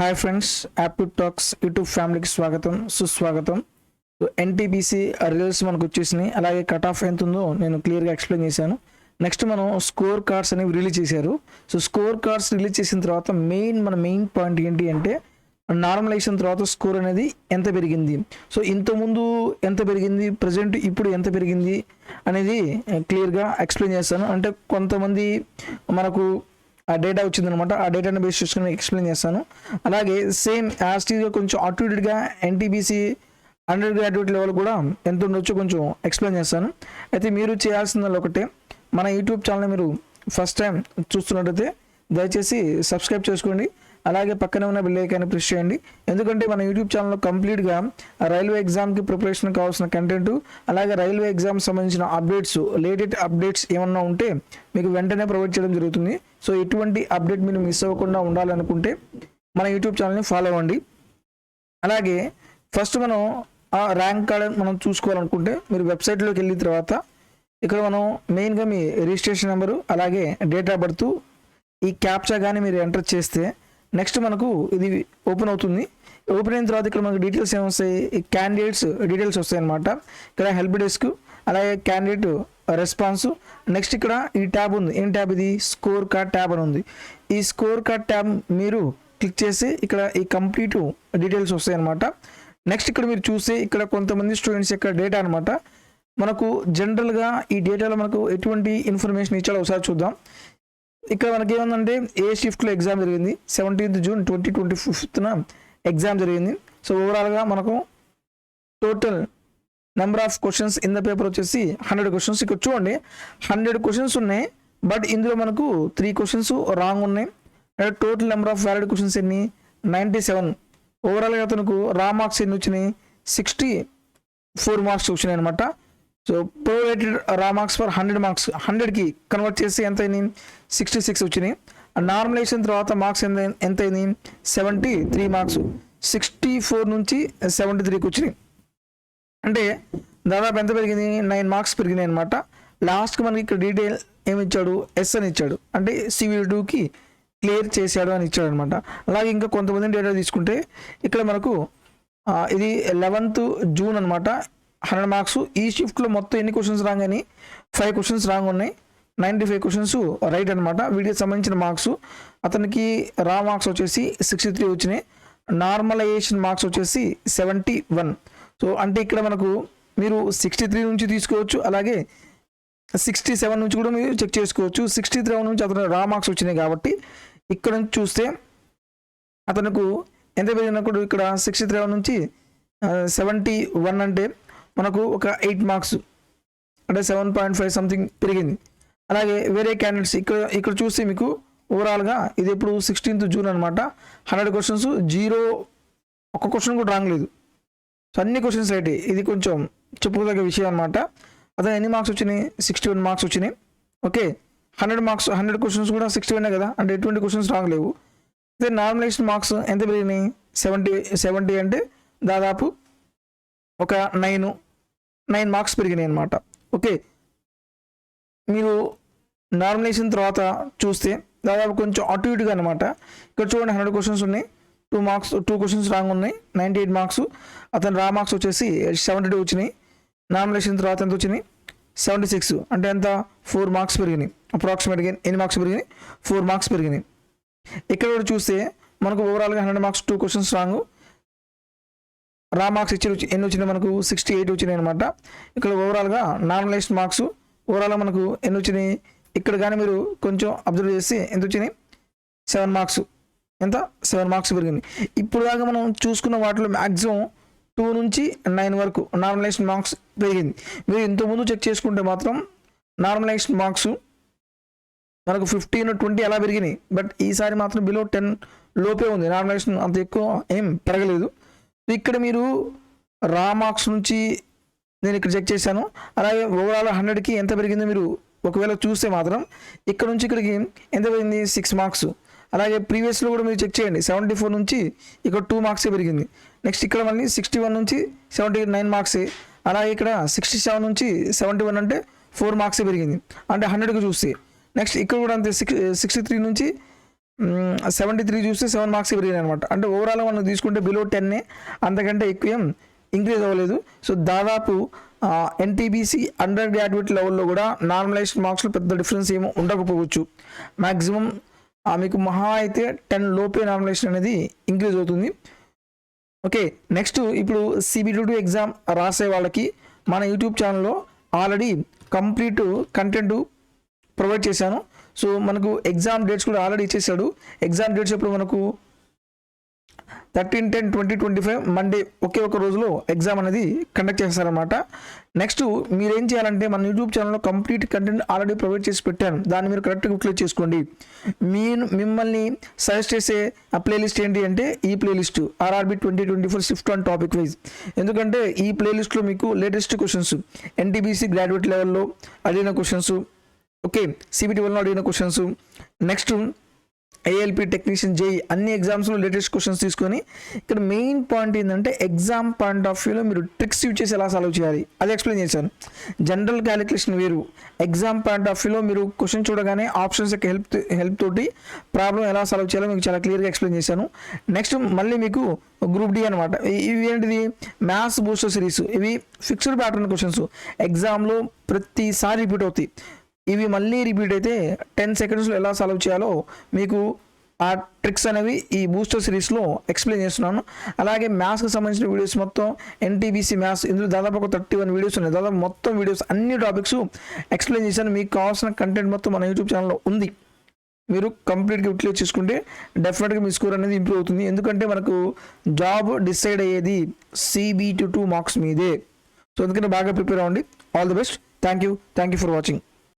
Hi friends app talks YouTube ఫ్యామిలీకి స్వాగతం సుస్వాగతం. ఎన్టీబీసీ రిజల్ట్స్ మనకు వచ్చేసినాయి. అలాగే కట్ ఆఫ్ ఎంత ఉందో నేను క్లియర్గా ఎక్స్ప్లెయిన్ చేశాను. నెక్స్ట్ మనం స్కోర్ కార్డ్స్ అనేవి రిలీజ్ చేశారు. సో స్కోర్ కార్డ్స్ రిలీజ్ చేసిన తర్వాత మెయిన్ మన మెయిన్ పాయింట్ ఏంటి అంటే నార్మలైజేషన్ తర్వాత స్కోర్ అనేది ఎంత పెరిగింది? సో ఇంతకుముందు ఎంత పెరిగింది? ప్రజెంట్ ఇప్పుడు ఎంత పెరిగింది? అనేది eh, క్లియర్గా ఎక్స్ప్లెయిన్ చేస్తాను. అంటే కొంతమంది మనకు ఆ డేటా వచ్చిందనమాట. ఆ డేటాను బేస్ చేసుకుని ఎక్స్ప్లెయిన్ చేస్తాను. అలాగే సేమ్ యాస్టీగా కొంచెం అటు ఎన్టీబీసీ అండర్ గ్రాడ్యుయేట్ లెవెల్ కూడా ఎంత ఉండొచ్చో కొంచెం ఎక్స్ప్లెయిన్ చేస్తాను. అయితే మీరు చేయాల్సింది ఒకటే మన యూట్యూబ్ ఛానల్ మీరు ఫస్ట్ టైం చూస్తున్నట్టయితే దయచేసి సబ్స్క్రైబ్ చేసుకోండి. అలాగే పక్కనే ఉన్న బిల్ ఐకాన్ని ప్రెస్ చేయండి. ఎందుకంటే మన యూట్యూబ్ ఛానల్లో కంప్లీట్గా రైల్వే ఎగ్జామ్కి ప్రిపరేషన్ కావాల్సిన కంటెంట్ అలాగే రైల్వే ఎగ్జామ్ సంబంధించిన అప్డేట్స్ లేటెస్ట్ అప్డేట్స్ ఏమన్నా ఉంటే మీకు వెంటనే ప్రొవైడ్ చేయడం జరుగుతుంది. సో ఎటువంటి అప్డేట్ మీరు మిస్ అవ్వకుండా ఉండాలనుకుంటే మన యూట్యూబ్ ఛానల్ని ఫాలో అవ్వండి. అలాగే ఫస్ట్ మనం ఆ ర్యాంక్ కార్డ్ మనం చూసుకోవాలనుకుంటే మీరు వెబ్సైట్లోకి వెళ్ళిన తర్వాత ఇక్కడ మనం మెయిన్గా మీ రిజిస్ట్రేషన్ నెంబరు అలాగే డేట్ ఆఫ్ బర్త్ ఈ క్యాప్చా కానీ మీరు ఎంటర్ చేస్తే నెక్స్ట్ మనకు ఇది ఓపెన్ అవుతుంది. ఓపెన్ అయిన తర్వాత ఇక్కడ మనకు డీటెయిల్స్ ఏమొస్తాయి ఈ క్యాండిడేట్స్ డీటెయిల్స్ వస్తాయి అనమాట ఇక్కడ హెల్ప్ డెస్క్ అలాగే క్యాండిడేట్ రెస్పాన్స్ నెక్స్ట్ ఇక్కడ ఈ ట్యాబ్ ఉంది. ఏం ట్యాబ్ ఇది? స్కోర్ కార్డ్ ట్యాబ్ అని ఉంది. ఈ స్కోర్ కార్డ్ ట్యాబ్ మీరు క్లిక్ చేసి ఇక్కడ ఈ కంప్లీట్ డీటెయిల్స్ వస్తాయి అనమాట నెక్స్ట్ ఇక్కడ మీరు చూస్తే ఇక్కడ కొంతమంది స్టూడెంట్స్ యొక్క డేటా అనమాట మనకు జనరల్గా ఈ డేటాలో మనకు ఎటువంటి ఇన్ఫర్మేషన్ ఇచ్చాడో ఒకసారి చూద్దాం. ఇక్కడ మనకి ఏముందంటే ఏ షిఫ్ట్లో ఎగ్జామ్ జరిగింది? Seventeenth June twenty twenty fifth exam జరిగింది. సో ఓవరాల్గా మనకు total number of questions in the paper వచ్చేసి హండ్రెడ్ క్వశ్చన్స్ ఇక్కడ చూడండి హండ్రెడ్ క్వశ్చన్స్ ఉన్నాయి బట్ ఇందులో మనకు త్రీ క్వశ్చన్స్ రాంగ్ ఉన్నాయి. Total number of valid questions ఎన్ని? నైంటీ సెవెన్ ఓవరాల్గా అతనుకు రా మార్క్స్ ఎన్ని వచ్చినాయి? సిక్స్టీ ఫోర్ మార్క్స్ వచ్చినాయి అనమాట so provided raw marks for hundred marks హండ్రెడ్కి కన్వర్ట్ చేసి ఎంత అయింది సిక్స్టీ సిక్స్ వచ్చినాయి. నార్మలైజేషన్ తర్వాత మార్క్స్ ఎంత ఎంత అయింది seventy three marks sixty four నుంచి సెవెంటీ త్రీకి వచ్చినాయి. అంటే దాదాపు ఎంత పెరిగింది? నైన్ మార్క్స్ పెరిగినాయి అనమాట లాస్ట్కి మనకి ఇక్కడ డీటెయిల్ ఏమి ఇచ్చాడు ఎస్ అని ఇచ్చాడు. అంటే సివిల్ టూకి క్లియర్ చేశాడు అని ఇచ్చాడు అనమాట అలాగే ఇంకా కొంతమంది డేటా తీసుకుంటే ఇక్కడ మనకు ఇది లెవెన్త్ జూన్ అనమాట హండ్రెడ్ మార్క్స్. ఈ షిఫ్ట్లో మొత్తం ఎన్ని క్వశ్చన్స్ రాంగ్ అని ఫైవ్ క్వశ్చన్స్ రాంగ్ ఉన్నాయి. నైంటీ ఫైవ్ క్వశ్చన్స్ రైట్ అనమాట వీటికి సంబంధించిన మార్క్స్. అతనికి రా మార్క్స్ వచ్చేసి సిక్స్టీ త్రీ వచ్చినాయి. నార్మలైజేషన్ మార్క్స్ వచ్చేసి సెవెంటీ వన్. సో అంటే ఇక్కడ మనకు మీరు సిక్స్టీ త్రీ నుంచి తీసుకోవచ్చు. అలాగే సిక్స్టీ సెవెన్ నుంచి కూడా మీరు చెక్ చేసుకోవచ్చు. సిక్స్టీ త్రీ నుంచి అతను రా మార్క్స్ వచ్చినాయి కాబట్టి ఇక్కడ నుంచి చూస్తే అతనుకు ఎంత పెరిగినప్పుడు ఇక్కడ సిక్స్టీ త్రీ నుంచి సెవెంటీ వన్ అంటే మనకు ఒక ఎయిట్ మార్క్స్ అంటే సెవెన్ పాయింట్ ఫైవ్ సంథింగ్ పెరిగింది. అలాగే వేరే క్యాండిడేట్స్ ఇక్కడ ఇక్కడ చూస్తే మీకు ఓవరాల్గా ఇది ఇప్పుడు సిక్స్టీన్త్ జూన్ అనమాట హండ్రెడ్ క్వశ్చన్స్ జీరో ఒక్క క్వశ్చన్ కూడా రాంగ్ లేదు. సో అన్ని క్వశ్చన్స్ రైట్. ఇది కొంచెం చెప్పుకోదగ్గ విషయం అనమాట అతను ఎన్ని మార్క్స్ వచ్చినాయి? సిక్స్టీ వన్ మార్క్స్ వచ్చినాయి. Okay. Hundred marks hundred questions కూడా సిక్స్టీ వన్ కదా? అంటే ఎటువంటి క్వశ్చన్స్ రాంగ్ లేవు. అదే నార్మలైజేషన్ మార్క్స్ ఎంత పెరిగినాయి? సెవెంటీ సెవెంటీ అంటే దాదాపు ఒక నైన్. నైన్ మార్క్స్ పెరిగినాయి అనమాట ఓకే. మీరు నామినేషన్ తర్వాత చూస్తే దాదాపు కొంచెం అటు ఇటుగా అనమాట ఇక్కడ చూడండి హండ్రెడ్ క్వశ్చన్స్ ఉన్నాయి. Two marks two questions wrong ఉన్నాయి. Ninety eight marks. అతను రా మార్క్స్ వచ్చేసి సెవెంటీ టూ వచ్చినాయి. నామినేషన్ తర్వాత ఎంత వచ్చినాయి? Seventy six. అంటే ఎంత? ఫోర్ మార్క్స్ పెరిగినాయి. అప్రాక్సిమేట్గా ఎన్ని మార్క్స్ పెరిగినాయి? ఫోర్ మార్క్స్ పెరిగినాయి. ఇక్కడ కూడా చూస్తే మనకు ఓవరాల్గా hundred marks two questions wrong. Raw marks ఇచ్చి ఎన్ని వచ్చినాయి మనకు? సిక్స్టీ ఎయిట్ వచ్చినాయి అనమాట ఇక్కడ ఓవరాల్గా నార్మలైజ్డ్ మార్క్స్ ఓవరాల్గా మనకు ఎన్ని వచ్చినాయి? ఇక్కడ కానీ మీరు కొంచెం అబ్జర్వ్ చేస్తే ఎంత వచ్చినాయి? సెవెన్ మార్క్స్ ఎంత? సెవెన్ మార్క్స్ పెరిగింది. ఇప్పుడు దాకా మనం చూసుకున్న వాటిలో మ్యాక్సిమం టూ నుంచి నైన్ వరకు నార్మలైజ్డ్ మార్క్స్ పెరిగింది. మీరు ఇంతకుముందు చెక్ చేసుకుంటే మాత్రం నార్మలైజ్డ్ మార్క్స్ మనకు ఫిఫ్టీన్ ట్వంటీ అలా పెరిగినాయి. బట్ ఈసారి మాత్రం బిలో టెన్ లోపే ఉంది. నార్మలైజేషన్ అంత ఎక్కువ ఏం పెరగలేదు. ఇక్కడ మీరు రా మార్క్స్ నుంచి నేను ఇక్కడ చెక్ చేశాను. అలాగే ఓవరాల్ హండ్రెడ్కి ఎంత పెరిగిందో మీరు ఒకవేళ చూస్తే మాత్రం ఇక్కడ నుంచి ఇక్కడికి ఎంత పెరిగింది? సిక్స్ మార్క్స్ అలాగే ప్రీవియస్లో కూడా మీరు చెక్ చేయండి. సెవెంటీ ఫోర్ నుంచి ఇక్కడ టూ మార్క్సే పెరిగింది. నెక్స్ట్ ఇక్కడ మళ్ళీ సిక్స్టీ వన్ నుంచి సెవెంటీ నైన్ మార్క్సే అలాగే ఇక్కడ సిక్స్టీ సెవెన్ నుంచి సెవెంటీ వన్ అంటే ఫోర్ మార్క్సే పెరిగింది. అంటే హండ్రెడ్కి చూస్తే. నెక్స్ట్ ఇక్కడ కూడా అంతే. సిక్స్ సిక్స్టీ త్రీ నుంచి సెవెంటీ త్రీ చూస్తే సెవెన్ మార్క్స్ పెరిగినాయి అనమాట అంటే ఓవరాల్ మనం తీసుకుంటే బిలో టెన్నే అంతకంటే ఎక్కువ ఏం ఇంక్రీజ్ అవ్వలేదు. సో దాదాపు ఎన్టీబీసీ అండర్ గ్రాడ్యుయేట్ లెవెల్లో కూడా నార్మలైజ్డ్ మార్క్స్లో పెద్ద డిఫరెన్స్ ఏమో ఉండకపోవచ్చు. మ్యాక్సిమం మీకు మహా అయితే టెన్ లోపే నార్మలైజేషన్ అనేది ఇంక్రీజ్ అవుతుంది. ఓకే నెక్స్ట్ ఇప్పుడు సిబిటీ టూ ఎగ్జామ్ రాసే వాళ్ళకి మన యూట్యూబ్ ఛానల్లో ఆల్రెడీ కంప్లీట్ కంటెంట్ ప్రొవైడ్ చేశాను. సో మనకు ఎగ్జామ్ డేట్స్ కూడా ఆల్రెడీ ఇచ్చేసాడు. ఎగ్జామ్ డేట్స్ ఇప్పుడు మనకు? Thirteen ten twenty twenty five Monday ఒకే ఒక రోజులో ఎగ్జామ్ అనేది కండక్ట్ చేస్తారనమాట నెక్స్ట్ మీరు ఏం చేయాలంటే మన యూట్యూబ్ ఛానల్లో కంప్లీట్ కంటెంట్ ఆల్రెడీ ప్రొవైడ్ చేసి పెట్టాను. దాన్ని మీరు కరెక్ట్గా క్లిక్ చేసుకోండి. మీరు మిమ్మల్ని సజెస్ట్ చేసే ఆ ప్లేలిస్ట్ ఏంటి అంటే ఈ playlist RRB twenty twenty four shift on topic wise ఎందుకంటే ఈ ప్లేలిస్ట్లో మీకు లేటెస్ట్ క్వశ్చన్స్ ఎన్టీబీసీ గ్రాడ్యుయేట్ లెవెల్లో అడిగిన క్వశ్చన్స్ ఓకే సిబిటి వల్ల అడిగిన questions next ALP technician JE అన్ని ఎగ్జామ్స్లో లేటెస్ట్ క్వశ్చన్స్ తీసుకొని ఇక్కడ మెయిన్ పాయింట్ ఏంటంటే ఎగ్జామ్ పాయింట్ ఆఫ్ వ్యూలో మీరు ట్రిక్స్ యూజ్ చేసి ఎలా సాల్వ్ చేయాలి? అది ఎక్స్ప్లెయిన్ చేశాను. జనరల్ క్యాలిక్యులేషన్ వేరు. ఎగ్జామ్ పాయింట్ ఆఫ్ వ్యూలో మీరు క్వశ్చన్ చూడగానే ఆప్షన్స్ యొక్క హెల్ప్ హెల్ప్ తోటి ప్రాబ్లం ఎలా సాల్వ్ చేయాలో మీకు చాలా క్లియర్గా ఎక్స్ప్లెయిన్ చేశాను. నెక్స్ట్ మళ్ళీ మీకు గ్రూప్ డి అనమాట ఇవి ఏంటిది? మ్యాథ్స్ బూస్టర్ సిరీస్ ఇవి ఫిక్స్డ్ ప్యాటర్న్ క్వశ్చన్స్ ఎగ్జామ్లో ప్రతిసారి రిపీట్ అవుతాయి. ఇవి మళ్ళీ రిపీట్ అయితే టెన్ సెకండ్స్లో ఎలా సాల్వ్ చేయాలో మీకు ఆ ట్రిక్స్ అనేవి ఈ బూస్టర్ సిరీస్లో ఎక్స్ప్లెయిన్ చేస్తున్నాను. అలాగే మ్యాథ్స్కి సంబంధించిన వీడియోస్ మొత్తం ఎన్టీబీసీ మ్యాథ్స్ ఇందులో దాదాపు ఒక థర్టీ వన్ వీడియోస్ ఉన్నాయి. దాదాపు మొత్తం వీడియోస్ అన్ని టాపిక్స్ ఎక్స్ప్లెయిన్ చేశాను. మీకు కావాల్సిన కంటెంట్ మొత్తం మన యూట్యూబ్ ఛానల్లో ఉంది. మీరు కంప్లీట్గా యూటిలైజ్ చేసుకుంటే డెఫినెట్గా మీ స్కోర్ అనేది ఇంప్రూవ్ అవుతుంది. ఎందుకంటే మనకు జాబ్ డిసైడ్ అయ్యేది సిబిటి టు టూ మార్క్స్ మీదే. సో అందుకని బాగా ప్రిపేర్ అవ్వండి. All the best thank you thank you for watching